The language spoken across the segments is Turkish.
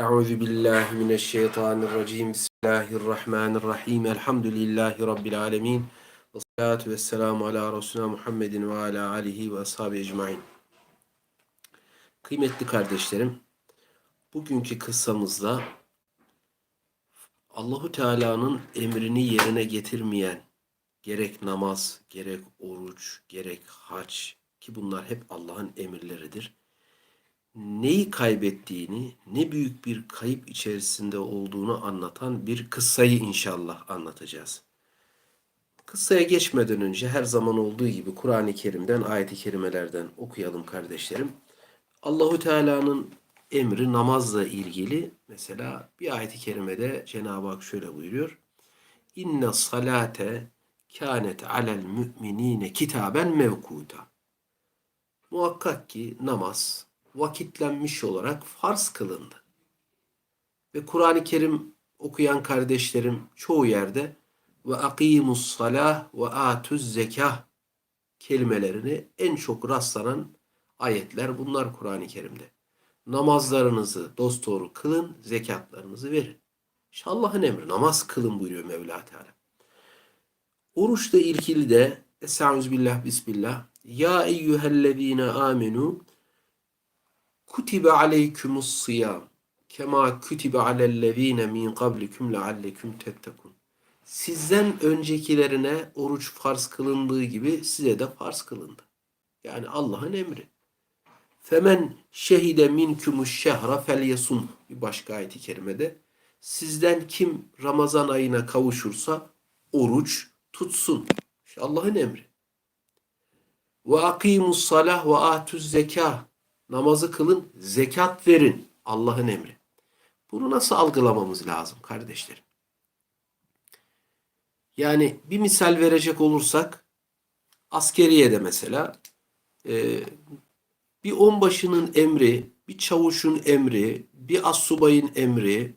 Euzu billahi mineşşeytanirracim. Bismillahirrahmanirrahim. Elhamdülillahi rabbil alamin. Ve salatu vesselamu ala Resulina Muhammedin ve ala alihi ve ashabi ecmaîn. Kıymetli kardeşlerim, bugünkü kıssamızda Allahu Teala'nın emrini yerine getirmeyen gerek namaz, gerek oruç, gerek hac ki bunlar hep Allah'ın emirleridir neyi kaybettiğini, ne büyük bir kayıp içerisinde olduğunu anlatan bir kıssayı inşallah anlatacağız. Kıssaya geçmeden önce her zaman olduğu gibi Kur'an-ı Kerim'den, ayet-i kerimelerden okuyalım kardeşlerim. Allahu Teala'nın emri namazla ilgili mesela bir ayet-i kerimede Cenab-ı Hak şöyle buyuruyor. İnne salate kânet alel müminine kitaben mevkuta. Muhakkak ki namaz vakitlenmiş olarak farz kılındı. Ve Kur'an-ı Kerim okuyan kardeşlerim çoğu yerde ve akimus salah ve atuz zekah kelimelerini en çok rastlanan ayetler bunlar Kur'an-ı Kerim'de. Namazlarınızı dosdoğru kılın, zekatlarınızı verin. İşte Allah'ın emri namaz kılın buyuruyor Mevla Teala. Oruçla ilgili de Estağfirullah Bismillah Ya eyyühellezine amenu Kutibe aleykümus siyam kema kutibe alellezine min qablikum leallekum tettekun. Sizden öncekilerine oruç farz kılındığı gibi size de farz kılındı. Yani Allah'ın emri. Femen şehide minkumuş şehra felyesum. Bir başka ayet-i kerimede. Sizden kim Ramazan ayına kavuşursa oruç tutsun. İşte Allah'ın emri. Ve akimus salah ve atuz zekah namazı kılın, zekat verin. Allah'ın emri. Bunu nasıl algılamamız lazım kardeşlerim? Yani bir misal verecek olursak askeriye de mesela e, bir onbaşının emri, bir çavuşun emri, bir assubayın emri,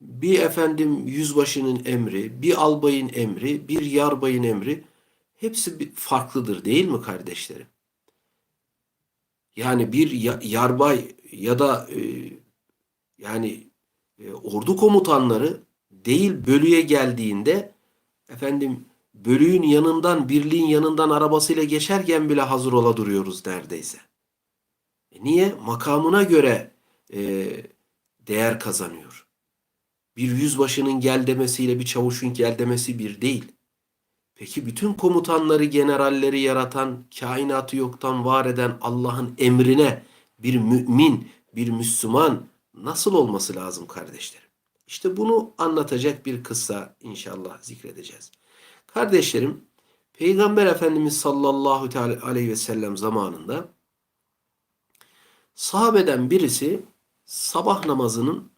bir efendim yüzbaşının emri, bir albayın emri, bir yarbayın emri hepsi farklıdır değil mi kardeşlerim? Yani bir yarbay ya da e, yani e, ordu komutanları değil bölüye geldiğinde efendim bölüğün yanından birliğin yanından arabasıyla geçerken bile hazır ola duruyoruz neredeyse. E niye? Makamına göre e, değer kazanıyor. Bir yüzbaşının gel demesiyle bir çavuşun gel demesi bir değil. Peki bütün komutanları, generalleri yaratan, kainatı yoktan var eden Allah'ın emrine bir mümin, bir Müslüman nasıl olması lazım kardeşlerim? İşte bunu anlatacak bir kıssa inşallah zikredeceğiz. Kardeşlerim, Peygamber Efendimiz sallallahu aleyhi ve sellem zamanında sahabeden birisi sabah namazının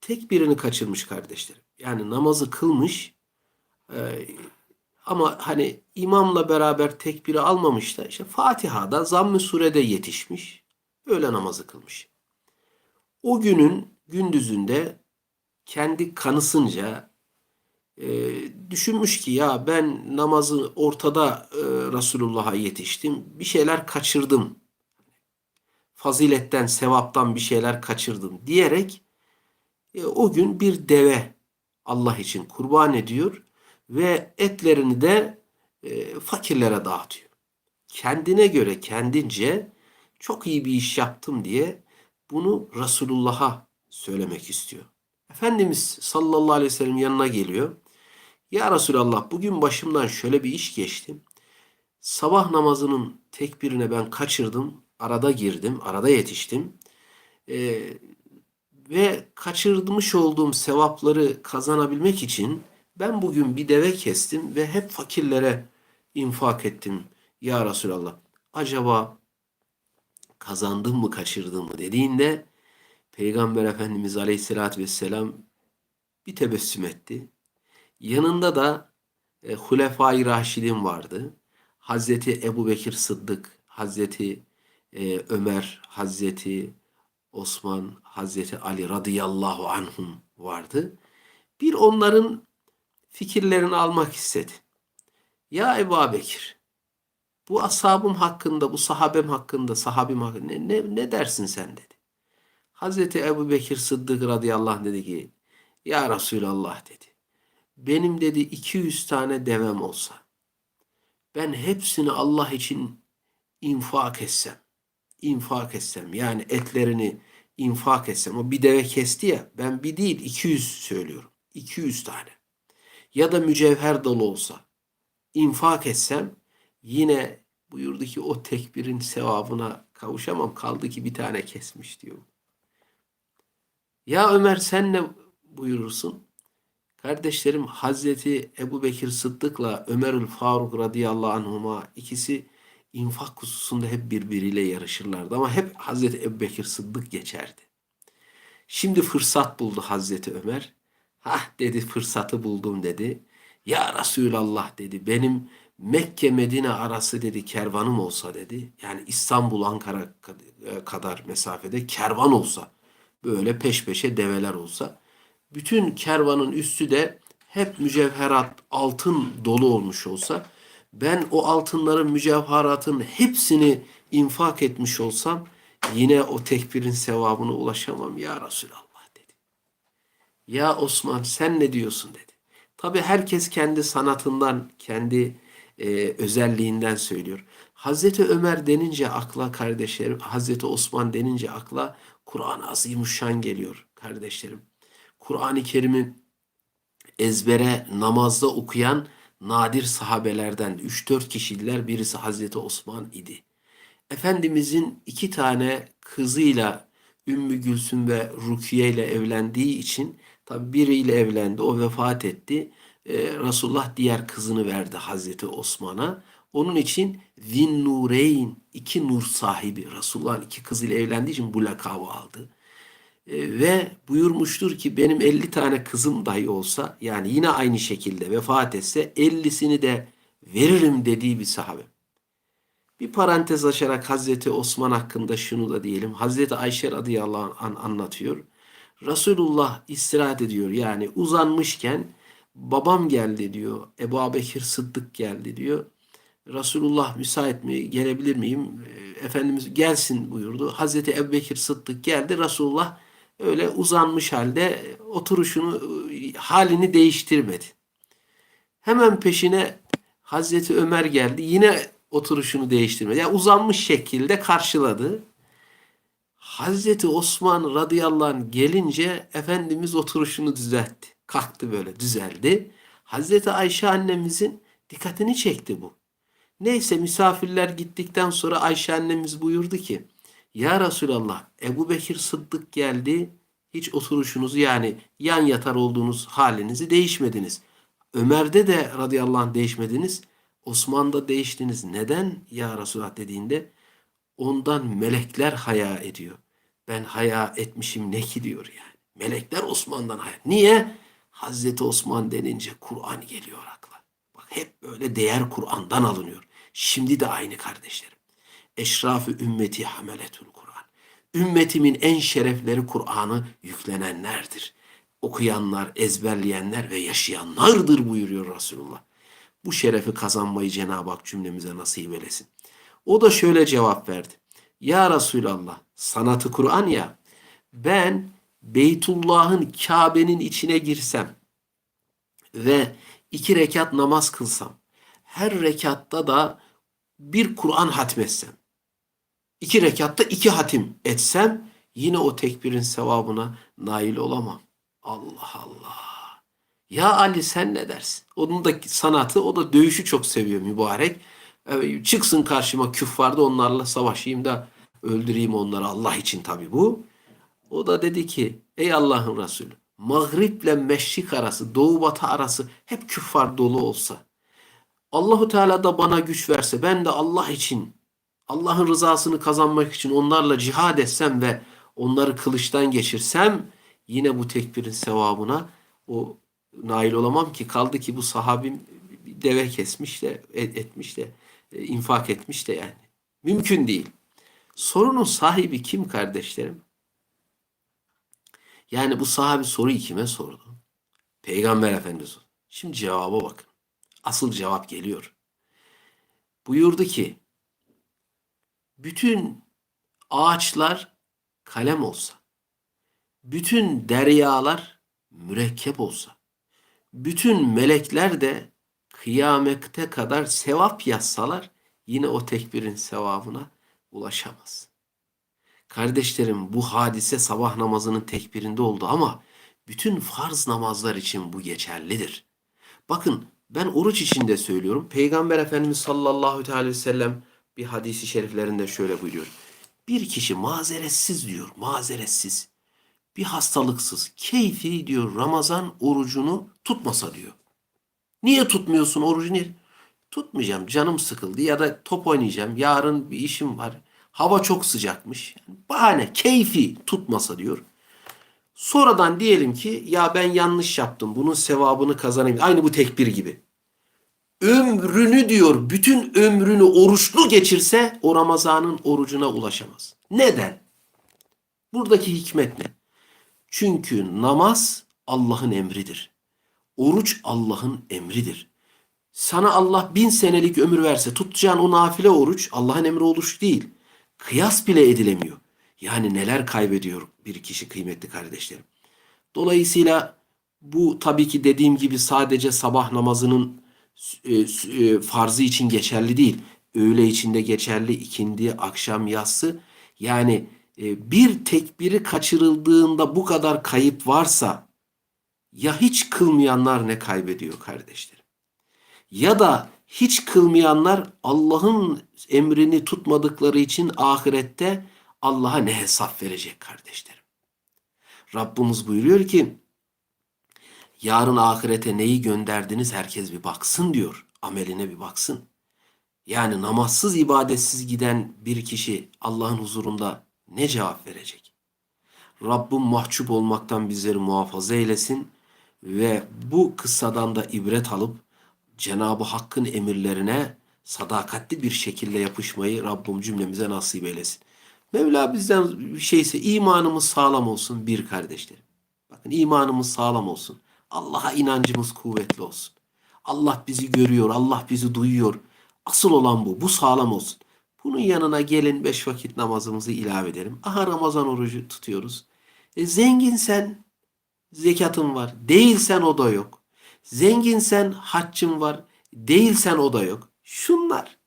tek birini kaçırmış kardeşlerim. Yani namazı kılmış, ama hani imamla beraber tekbiri almamış da işte Fatiha'da zamm-ı surede yetişmiş. Öğle namazı kılmış. O günün gündüzünde kendi kanısınca e, düşünmüş ki ya ben namazı ortada e, Resulullah'a yetiştim. Bir şeyler kaçırdım. Faziletten, sevaptan bir şeyler kaçırdım diyerek e, o gün bir deve Allah için kurban ediyor ve etlerini de e, fakirlere dağıtıyor. Kendine göre kendince çok iyi bir iş yaptım diye bunu Resulullah'a söylemek istiyor. Efendimiz sallallahu aleyhi ve sellem yanına geliyor. Ya Resulallah bugün başımdan şöyle bir iş geçti. Sabah namazının tekbirine ben kaçırdım. Arada girdim, arada yetiştim. Ee, ve kaçırmış olduğum sevapları kazanabilmek için ben bugün bir deve kestim ve hep fakirlere infak ettim ya Resulallah. Acaba kazandım mı kaçırdım mı dediğinde Peygamber Efendimiz Aleyhisselatü Vesselam bir tebessüm etti. Yanında da e, Hulefai Raşidin vardı. Hazreti Ebu Bekir Sıddık, Hazreti e, Ömer, Hazreti Osman, Hazreti Ali radıyallahu anhum vardı. Bir onların fikirlerini almak istedi. Ya Ebu Bekir, bu ashabım hakkında, bu sahabem hakkında, sahabim hakkında ne, ne, dersin sen dedi. Hazreti Ebu Bekir Sıddık radıyallahu anh dedi ki Ya Resulallah dedi. Benim dedi 200 tane devem olsa ben hepsini Allah için infak etsem infak etsem yani etlerini infak etsem o bir deve kesti ya ben bir değil 200 söylüyorum 200 tane ya da mücevher dolu olsa infak etsem yine buyurdu ki o tekbirin sevabına kavuşamam kaldı ki bir tane kesmiş diyor. Ya Ömer sen ne buyurursun? Kardeşlerim Hazreti Ebu Bekir Sıddık'la Ömerül Faruk radıyallahu anhuma ikisi infak hususunda hep birbiriyle yarışırlardı ama hep Hazreti Ebu Bekir Sıddık geçerdi. Şimdi fırsat buldu Hazreti Ömer. Hah dedi fırsatı buldum dedi. Ya Resulallah dedi benim Mekke Medine arası dedi kervanım olsa dedi. Yani İstanbul Ankara kadar mesafede kervan olsa böyle peş peşe develer olsa bütün kervanın üstü de hep mücevherat altın dolu olmuş olsa ben o altınların mücevheratın hepsini infak etmiş olsam yine o tekbirin sevabına ulaşamam ya Resulallah. Ya Osman sen ne diyorsun dedi. Tabi herkes kendi sanatından, kendi e, özelliğinden söylüyor. Hazreti Ömer denince akla kardeşlerim, Hazreti Osman denince akla Kur'an-ı Azimuşşan geliyor kardeşlerim. Kur'an-ı Kerim'i ezbere namazda okuyan nadir sahabelerden 3-4 kişiler birisi Hazreti Osman idi. Efendimizin iki tane kızıyla Ümmü Gülsüm ve Rukiye ile evlendiği için tabi biriyle evlendi o vefat etti. Ee, Resulullah diğer kızını verdi Hazreti Osman'a. Onun için Zin Nureyn iki nur sahibi Resulullah'ın iki kızıyla evlendiği için bu lakabı aldı. E, ve buyurmuştur ki benim 50 tane kızım dahi olsa yani yine aynı şekilde vefat etse 50'sini de veririm dediği bir sahabe. Bir parantez açarak Hazreti Osman hakkında şunu da diyelim. Hazreti Ayşe radıyallahu anh anlatıyor. Resulullah istirahat ediyor yani uzanmışken babam geldi diyor. Ebu Bekir Sıddık geldi diyor. Resulullah müsait mi gelebilir miyim? E, Efendimiz gelsin buyurdu. Hazreti Ebu Bekir Sıddık geldi. Resulullah öyle uzanmış halde oturuşunu halini değiştirmedi. Hemen peşine Hazreti Ömer geldi. Yine oturuşunu değiştirmedi. Yani uzanmış şekilde karşıladı. Hazreti Osman radıyallahu anh gelince Efendimiz oturuşunu düzeltti. Kalktı böyle düzeldi. Hazreti Ayşe annemizin dikkatini çekti bu. Neyse misafirler gittikten sonra Ayşe annemiz buyurdu ki ya Resulallah Ebu Bekir Sıddık geldi. Hiç oturuşunuzu yani yan yatar olduğunuz halinizi değişmediniz. Ömer'de de radıyallahu anh değişmediniz. Osman'da değiştiniz. Neden ya Resulallah dediğinde ondan melekler haya ediyor. Ben haya etmişim ne ki diyor yani. Melekler Osman'dan haya. Niye? Hazreti Osman denince Kur'an geliyor akla. Bak hep böyle değer Kur'an'dan alınıyor. Şimdi de aynı kardeşlerim. Eşrafı ümmeti hameletul Kur'an. Ümmetimin en şerefleri Kur'an'ı yüklenenlerdir. Okuyanlar, ezberleyenler ve yaşayanlardır buyuruyor Resulullah. Bu şerefi kazanmayı Cenab-ı Hak cümlemize nasip eylesin. O da şöyle cevap verdi. Ya Resulallah sanatı Kur'an ya ben Beytullah'ın Kabe'nin içine girsem ve iki rekat namaz kılsam her rekatta da bir Kur'an hatmetsem iki rekatta iki hatim etsem yine o tekbirin sevabına nail olamam. Allah Allah. Ya Ali sen ne dersin? Onun da sanatı, o da dövüşü çok seviyor mübarek. Evet, çıksın karşıma küffarda onlarla savaşayım da öldüreyim onları Allah için tabi bu. O da dedi ki ey Allah'ın Resulü Mağriple meşrik arası, doğu batı arası hep küffar dolu olsa. Allahu Teala da bana güç verse ben de Allah için Allah'ın rızasını kazanmak için onlarla cihad etsem ve onları kılıçtan geçirsem yine bu tekbirin sevabına o nail olamam ki kaldı ki bu sahabim deve kesmiş de etmiş de e, infak etmiş de yani. Mümkün değil. Sorunun sahibi kim kardeşlerim? Yani bu sahabi soruyu kime sordu? Peygamber Efendimiz. Şimdi cevaba bakın. Asıl cevap geliyor. Buyurdu ki bütün ağaçlar kalem olsa, bütün deryalar mürekkep olsa, bütün melekler de kıyamete kadar sevap yazsalar yine o tekbirin sevabına ulaşamaz. Kardeşlerim bu hadise sabah namazının tekbirinde oldu ama bütün farz namazlar için bu geçerlidir. Bakın ben oruç içinde söylüyorum. Peygamber Efendimiz sallallahu aleyhi ve sellem bir hadisi şeriflerinde şöyle buyuruyor. Bir kişi mazeretsiz diyor, mazeretsiz, bir hastalıksız, keyfi diyor Ramazan orucunu tutmasa diyor. Niye tutmuyorsun orucu niye? Tutmayacağım canım sıkıldı ya da top oynayacağım yarın bir işim var. Hava çok sıcakmış. Yani bahane keyfi tutmasa diyor. Sonradan diyelim ki ya ben yanlış yaptım bunun sevabını kazanayım. Aynı bu tekbir gibi. Ömrünü diyor bütün ömrünü oruçlu geçirse o Ramazan'ın orucuna ulaşamaz. Neden? Buradaki hikmet ne? Çünkü namaz Allah'ın emridir. Oruç Allah'ın emridir. Sana Allah bin senelik ömür verse tutacağın o nafile oruç Allah'ın emri oruç değil. Kıyas bile edilemiyor. Yani neler kaybediyor bir kişi kıymetli kardeşlerim. Dolayısıyla bu tabii ki dediğim gibi sadece sabah namazının e, e, farzı için geçerli değil. Öğle içinde geçerli, ikindi, akşam, yatsı. Yani e, bir tekbiri kaçırıldığında bu kadar kayıp varsa ya hiç kılmayanlar ne kaybediyor kardeşlerim? Ya da hiç kılmayanlar Allah'ın emrini tutmadıkları için ahirette Allah'a ne hesap verecek kardeşlerim? Rabbimiz buyuruyor ki yarın ahirete neyi gönderdiniz herkes bir baksın diyor. Ameline bir baksın. Yani namazsız ibadetsiz giden bir kişi Allah'ın huzurunda ne cevap verecek? Rabbim mahcup olmaktan bizleri muhafaza eylesin ve bu kıssadan da ibret alıp Cenab-ı Hakk'ın emirlerine sadakatli bir şekilde yapışmayı Rabbim cümlemize nasip eylesin. Mevla bizden şeyse imanımız sağlam olsun bir kardeşlerim. Bakın imanımız sağlam olsun. Allah'a inancımız kuvvetli olsun. Allah bizi görüyor, Allah bizi duyuyor. Asıl olan bu. Bu sağlam olsun. Bunun yanına gelin beş vakit namazımızı ilave edelim. Aha Ramazan orucu tutuyoruz. E, zenginsen zekatın var. Değilsen o da yok. Zenginsen haccın var. Değilsen o da yok. Şunlar.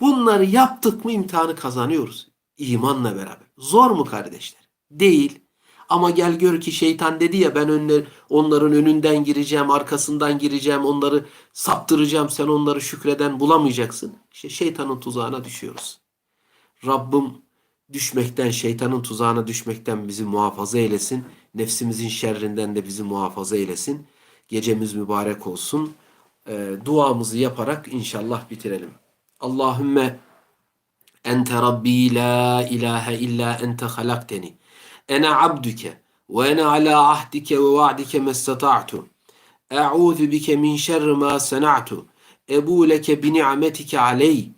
Bunları yaptık mı imtihanı kazanıyoruz. İmanla beraber. Zor mu kardeşler? Değil. Ama gel gör ki şeytan dedi ya ben önler, onların önünden gireceğim, arkasından gireceğim, onları saptıracağım. Sen onları şükreden bulamayacaksın. İşte şeytanın tuzağına düşüyoruz. Rabbim düşmekten, şeytanın tuzağına düşmekten bizi muhafaza eylesin. Nefsimizin şerrinden de bizi muhafaza eylesin. Gecemiz mübarek olsun. E, duamızı yaparak inşallah bitirelim. Allahümme ente Rabbi la ilahe illa ente halakteni. Ene abduke ve ene ala ahdike ve va'dike mestata'tu. E'udhu bike min şerri ma sena'tu. Ebu leke bi ni'metike aleyh.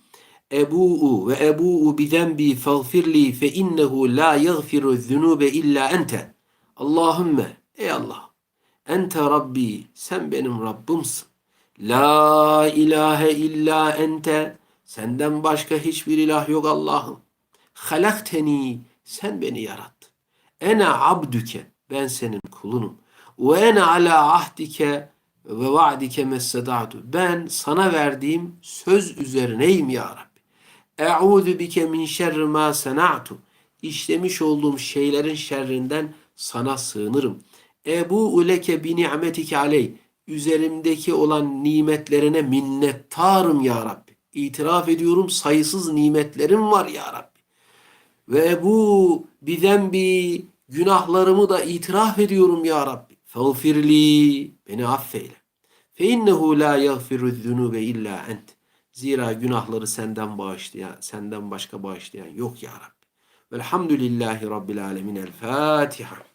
Ebu'u ve ebu'u bi zenbi fagfirli fe innehu la yaghfiru zunube illa ente. Allahümme ey Allah ente Rabbi sen benim Rabbimsin. La ilahe illa ente senden başka hiçbir ilah yok Allah'ım. Halakteni sen beni yarattın. Ene abdüke ben senin kulunum. Ve ene ala ahdike ve va'dike messedatu. Ben sana verdiğim söz üzerineyim ya Rabbi. E'udu bike min şerri ma sena'tu. İşlemiş olduğum şeylerin şerrinden sana sığınırım. Ebu uleke bi ni'metike aley. Üzerimdeki olan nimetlerine minnettarım ya Rabbi. İtiraf ediyorum sayısız nimetlerim var ya Rabbi. Ve bu bidembi günahlarımı da itiraf ediyorum ya Rabbi. Fağfirli beni affeyle. Fe innehu la yaghfiru zunube illa ent. Zira günahları senden bağışlayan, senden başka bağışlayan yok ya Rabbi. Velhamdülillahi Rabbil alemin. El Fatiha.